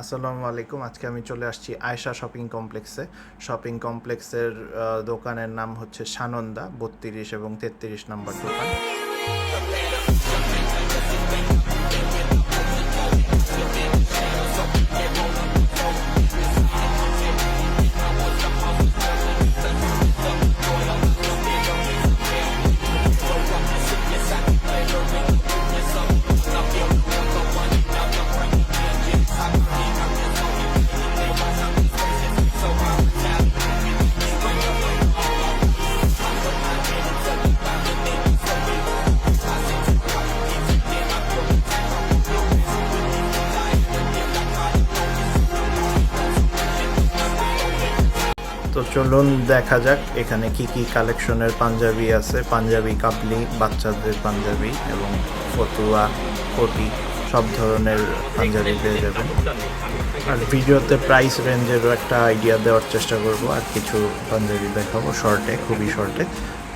আসসালামু আলাইকুম। আজকে আমি চলে আসছি আয়শা শপিং কমপ্লেক্সে। শপিং কমপ্লেক্সের দোকানের নাম হচ্ছে সানন্দা, বত্রিশ এবং তেত্রিশ নম্বর দোকান। চলুন দেখা যাক এখানে কি কি কালেকশনের পাঞ্জাবি আছে। পাঞ্জাবি কাবলি বাচ্চাদের পাঞ্জাবি এবং ফতুয়া, কোটি, সব ধরনের পাঞ্জাবি পেয়ে যাবেন। আর ভিডিওতে প্রাইস রেঞ্জেরও একটা আইডিয়া দেওয়ার চেষ্টা করব, আর কিছু পাঞ্জাবি দেখাবো শর্টে খুবই শর্টে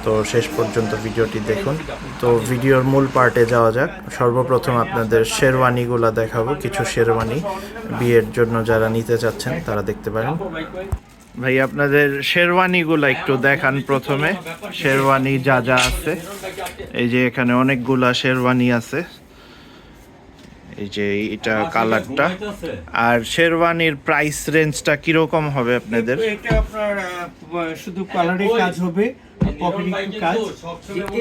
তো শেষ পর্যন্ত ভিডিওটি দেখুন। তো ভিডিওর মূল পার্টে যাওয়া যাক। সর্বপ্রথম আপনাদের শেরওয়ানিগুলো দেখাবো, কিছু শেরওয়ানি বিয়ের জন্য যারা নিতে চাচ্ছেন, তারা দেখতে পারেন। ভাই আপনাদের শেরওয়ানিগুলো একটু দেখান প্রথমে। শেরওয়ানি যা যা আছে। এই যে এখানে অনেকগুলা শেরওয়ানি আছে। এই যে এটা কালারটা। আর শেরওয়ানির প্রাইস রেঞ্জটা কীরকম হবে আপনাদের? এটা আপনার শুধু কালারের কাজ হবে পকেটিং কাজ।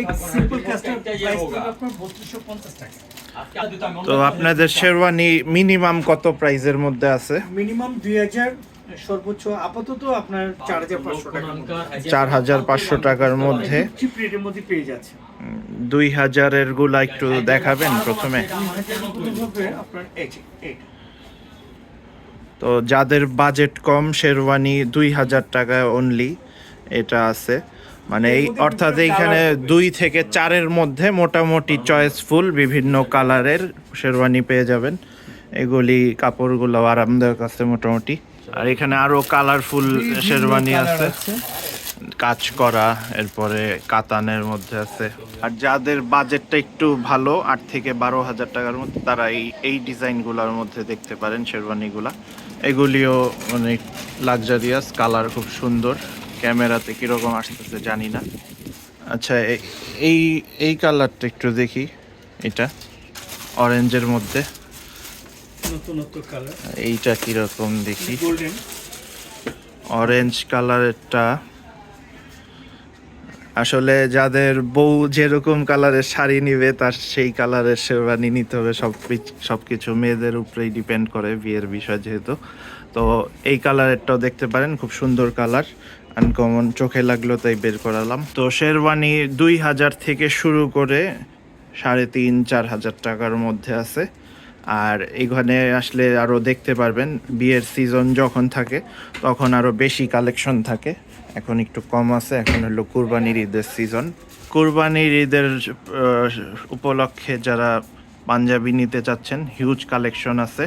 এক সিম্পল কাজটার প্রাইস আপনার 3250 টাকা। তো আপনাদের শেরওয়ানি মিনিমাম কত প্রাইসের মধ্যে আছে? মিনিমাম 2000 সর্বোচ্চ আপাতত আপনার 4500 টাকা চার হাজার পাঁচশো টাকার মধ্যে। চিপ রেটের মধ্যে পেয়ে যাচ্ছে দুই হাজারেরগুলা একটু দেখাবেন প্রথমে। আপনার তো যাদের বাজেট কম শেরওয়ানি দুই হাজার টাকা অনলি এটা আছে। মানে এই অর্থাৎ এইখানে দুই থেকে চারের মধ্যে মোটামুটি চয়েসফুল বিভিন্ন কালারের শেরওয়ানি পেয়ে যাবেন। এগুলি কাপড়গুলো আরামদায়ক আছে মোটামুটি। আর এখানে আরও কালারফুল শেরওয়ানি আছে। কাজ করা এরপরে কাতানের মধ্যে আছে। আর যাদের বাজেটটা একটু ভালো আট থেকে বারো হাজার টাকার মধ্যে তারা এই এই ডিজাইনগুলোর মধ্যে দেখতে পারেন শেরওয়ানিগুলা এগুলিও অনেক লাক্সারিয়াস কালার খুব সুন্দর। ক্যামেরাতে কীরকম আসতেছে জানি না। আচ্ছা এই এই কালারটা একটু দেখি। এটা অরেঞ্জের মধ্যে। এইটা কীরকম দেখি? অরেঞ্জ কালারেরটা আসলে যাদের বউ যেরকম কালারের শাড়ি নিবে তার সেই কালারের শেরওয়ানি নিতে হবে। সব সব কিছু মেয়েদের উপরেই ডিপেন্ড করে বিয়ের বিষয় যেহেতু। তো এই কালারেরটাও দেখতে পারেন খুব সুন্দর কালার আনকমন চোখে লাগল তাই বের করালাম। তো শেরওয়ানি দুই হাজার থেকে শুরু করে সাড়ে তিন চার হাজার টাকার মধ্যে আছে। আর এখানে আসলে আরও দেখতে পারবেন, বিয়ের সিজন যখন থাকে, তখন আরও বেশি কালেকশন থাকে। এখন একটু কম আছে, এখন হলো কুরবানির ঈদের সিজন কুরবানির ঈদের উপলক্ষে যারা পাঞ্জাবি নিতে চাচ্ছেন হিউজ কালেকশন আছে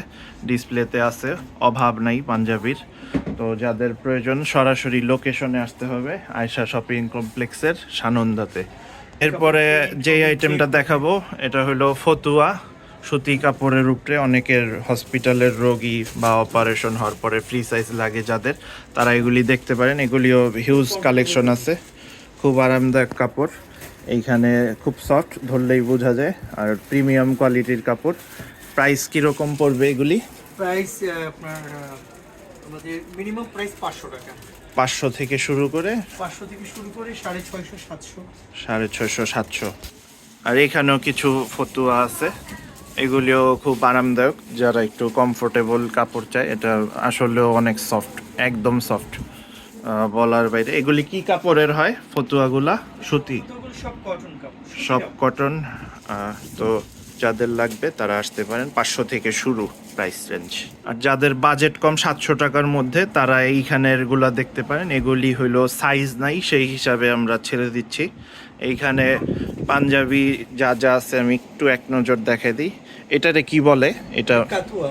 ডিসপ্লেতে আছে, অভাব নাই পাঞ্জাবির। তো যাদের প্রয়োজন, সরাসরি লোকেশনে আসতে হবে, আয়শা শপিং কমপ্লেক্সের সানন্দাতে। এরপরে যে আইটেমটা দেখাবো, এটা হলো ফতুয়া। সুতি কাপড়ের উপরে অনেকের হসপিটালের রোগী বা অপারেশন হওয়ার পরে ফ্রি সাইজ লাগে যাদের তারা এগুলি দেখতে পারেন। এগুলিও হিউজ কালেকশন আছে। খুব আরামদায়ক কাপড়। এইখানে খুব সফট ধরলেই বোঝা যায়। আর প্রিমিয়াম কোয়ালিটির কাপড়। প্রাইস কীরকম পড়বে এগুলি? প্রাইস আপনার আমাদের মিনিমাম প্রাইস 500 টাকা। পাঁচশো থেকে শুরু করে? 500 থেকে শুরু করে 650 700 সাড়ে ছয়শো সাতশো। আর এখানেও কিছু ফতুয়া আছে। এগুলিও খুব আরামদায়ক। যারা একটু কমফোর্টেবল কাপড় চায়, এটা আসলেও অনেক সফট একদম সফট বলার বাইরে। এগুলি কি কাপড়ের হয়? ফতুয়াগুলা? সুতি? সব কটন তো যাদের লাগবে তারা আসতে পারেন। পাঁচশো থেকে শুরু প্রাইস রেঞ্জ আর যাদের বাজেট কম, সাতশো টাকার মধ্যে তারা এইখানেরগুলা দেখতে পারেন। এগুলি হইল সাইজ নাই, সেই হিসাবে আমরা ছেড়ে দিচ্ছি। এইখানে পাঞ্জাবি যা যা আছে, আমি একটু এক নজর দেখে দিই। এটারে কি বলে? এটা কাতুয়া।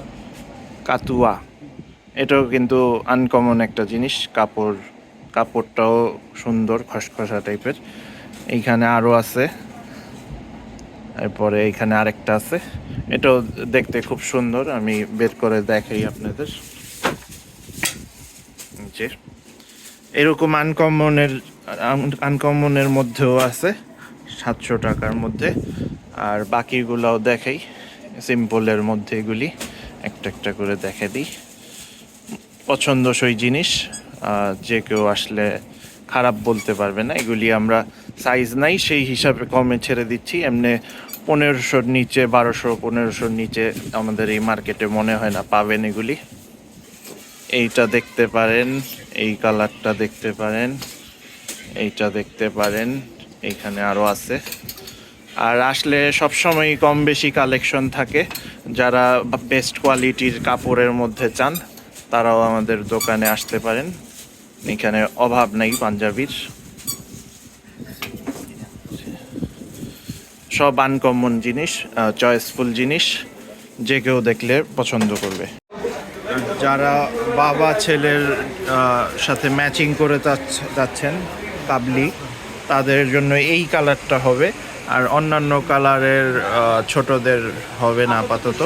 কাতুয়া। এটাও কিন্তু আনকমন একটা জিনিস কাপড় কাপড়টাও সুন্দর খসখসা টাইপের। এইখানে আরও আছে। এরপরে এখানে আরেকটা আছে। এটাও দেখতে খুব সুন্দর আমি বের করে দেখাই আপনাদের। যে এরকম আনকমনের আনকমনের মধ্যেও আছে সাতশো টাকার মধ্যে। আর বাকিগুলাও দেখাই। সিম্পলের মধ্যে এগুলি একটা একটা করে দেখে দিই। পছন্দসই জিনিস যে কেউ আসলে খারাপ বলতে পারবে না। এগুলি আমরা সাইজ নাই, সেই হিসাবে কমে ছেড়ে দিচ্ছি। এমনি পনেরোশোর নিচে, বারোশো, পনেরোশোর নিচে আমাদের এই মার্কেটে মনে হয় না পাবেন এগুলি। এইটা দেখতে পারেন, এই কালারটা দেখতে পারেন, এইটা দেখতে পারেন, এইখানে আরও আছে। আর আসলে সবসময় কম বেশি কালেকশন থাকে। যারা বেস্ট কোয়ালিটির কাপড়ের মধ্যে চান, তারাও আমাদের দোকানে আসতে পারেন। এখানে অভাব নেই পাঞ্জাবির। সব আনকমন জিনিস চয়েসফুল জিনিস, যে কেউ দেখলে পছন্দ করবে। যারা বাবা, ছেলের সাথে ম্যাচিং করে যাচ্ছেন, কাবলি তাদের জন্য এই কালারটা হবে। আর অন্যান্য কালারের ছোটদের হবে না আপাতত।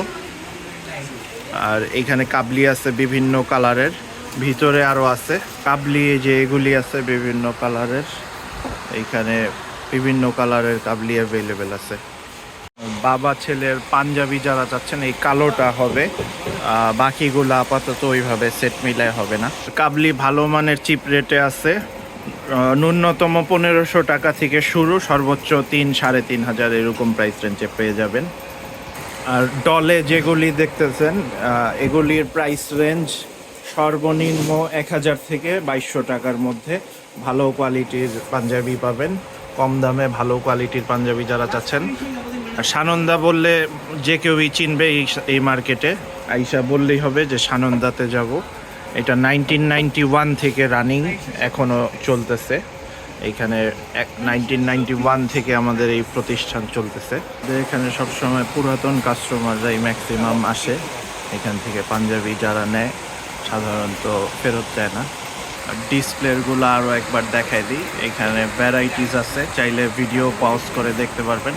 আর এখানে কাবলি আছে বিভিন্ন কালারের, ভিতরে আরও আছে। কাবলি যে এগুলি আছে বিভিন্ন কালারের এইখানে বিভিন্ন কালারের কাবলি অ্যাভেলেবেল আছে। বাবা ছেলের পাঞ্জাবি যারা চাচ্ছেন, এই কালোটা হবে। বাকিগুলো আপাতত ওইভাবে সেট মিলায় হবে না। কাবলি ভালো মানের চিপ রেটে আছে। ন্যূনতম পনেরোশো টাকা থেকে শুরু, সর্বোচ্চ তিন, সাড়ে তিন হাজার এরকম প্রাইস রেঞ্জে পেয়ে যাবেন। আর ডলে যেগুলি দেখতেছেন এগুলির প্রাইস রেঞ্জ সর্বনিম্ন এক হাজার থেকে বাইশশো টাকার মধ্যে ভালো কোয়ালিটির পাঞ্জাবি পাবেন। কম দামে ভালো কোয়ালিটির পাঞ্জাবি যারা চাচ্ছেন। আর সানন্দা বললে যে কেউই চিনবে এই এই মার্কেটে আইসা বললেই হবে যে সানন্দাতে যাব। এটা নাইনটিন নাইনটি ওয়ান থেকে রানিং এখনও চলতেছে। এইখানে নাইনটিন নাইনটি ওয়ান থেকে আমাদের এই প্রতিষ্ঠান চলতেছে। এখানে সবসময় পুরাতন কাস্টমাররাই ম্যাক্সিমাম আসে। এখান থেকে পাঞ্জাবি যারা নেয়, সাধারণত ফেরত দেয় না। ডিসপ্লেগুলো আরও একবার দেখাই দিই। এখানে ভ্যারাইটিস আছে, চাইলে ভিডিও পজ করে দেখতে পারবেন।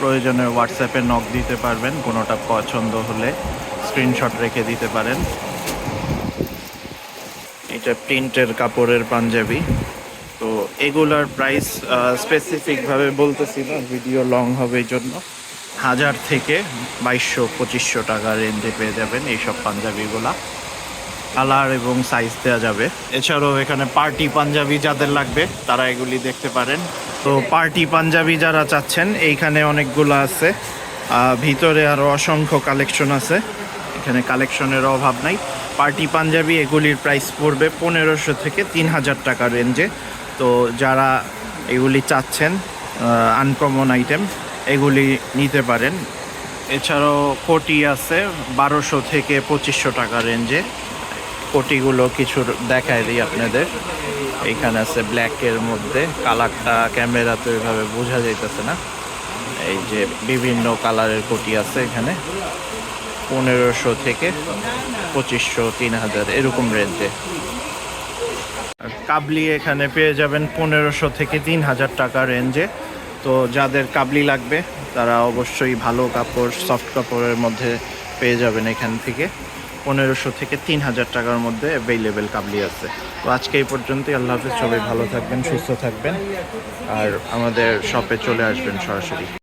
প্রয়োজনে হোয়াটসঅ্যাপে নক দিতে পারবেন, কোনোটা পছন্দ হলে স্ক্রিনশট রেখে দিতে পারেন। এটা প্রিন্টের কাপড়ের পাঞ্জাবি। তো এগুলার প্রাইস স্পেসিফিকভাবে বলতেছি না ভিডিও লং হবে এই জন্য। হাজার থেকে বাইশশো, পঁচিশশো টাকা রেঞ্জে পেয়ে যাবেন এইসব পাঞ্জাবিগুলা। কালার এবং সাইজ দেওয়া যাবে। এছাড়াও এখানে পার্টি পাঞ্জাবি যাদের লাগবে, তারা এগুলি দেখতে পারেন। তো পার্টি পাঞ্জাবি যারা চাচ্ছেন, এইখানে অনেকগুলো আছে। ভিতরে আরও অসংখ্য কালেকশন আছে। এখানে কালেকশনের অভাব নাই। পার্টি পাঞ্জাবি এগুলির প্রাইস পড়বে পনেরোশো থেকে তিন হাজার টাকা রেঞ্জে তো যারা এগুলি চাচ্ছেন আনকমন আইটেম এগুলি নিতে পারেন। এছাড়াও কোটি আছে, বারোশো থেকে পঁচিশশো টাকা রেঞ্জে কোটিগুলো কিছু দেখায় দিই আপনাদের। এইখানে আছে ব্ল্যাকের মধ্যে, কালারটা ক্যামেরা তো এভাবে বোঝা যাইতেছে না। এই যে বিভিন্ন কালারের কোটি আছে এখানে। পনেরোশো থেকে পঁচিশশো, তিন হাজার, এরকম রেঞ্জে। কাবলি এখানে পেয়ে যাবেন পনেরোশো থেকে তিন হাজার টাকা রেঞ্জে। তো যাদের কাবলি লাগবে, তারা অবশ্যই ভালো কাপড় সফট কাপড়ের মধ্যে পেয়ে যাবেন এখান থেকে। পনেরোশো থেকে তিন হাজার টাকার মধ্যে অ্যাভেলেবেল কাবলি আছে। তো আজকে এই পর্যন্তই, আল্লাহ হাফিজ। সবাই ভালো থাকবেন, সুস্থ থাকবেন। আর আমাদের শপে চলে আসবেন সরাসরি।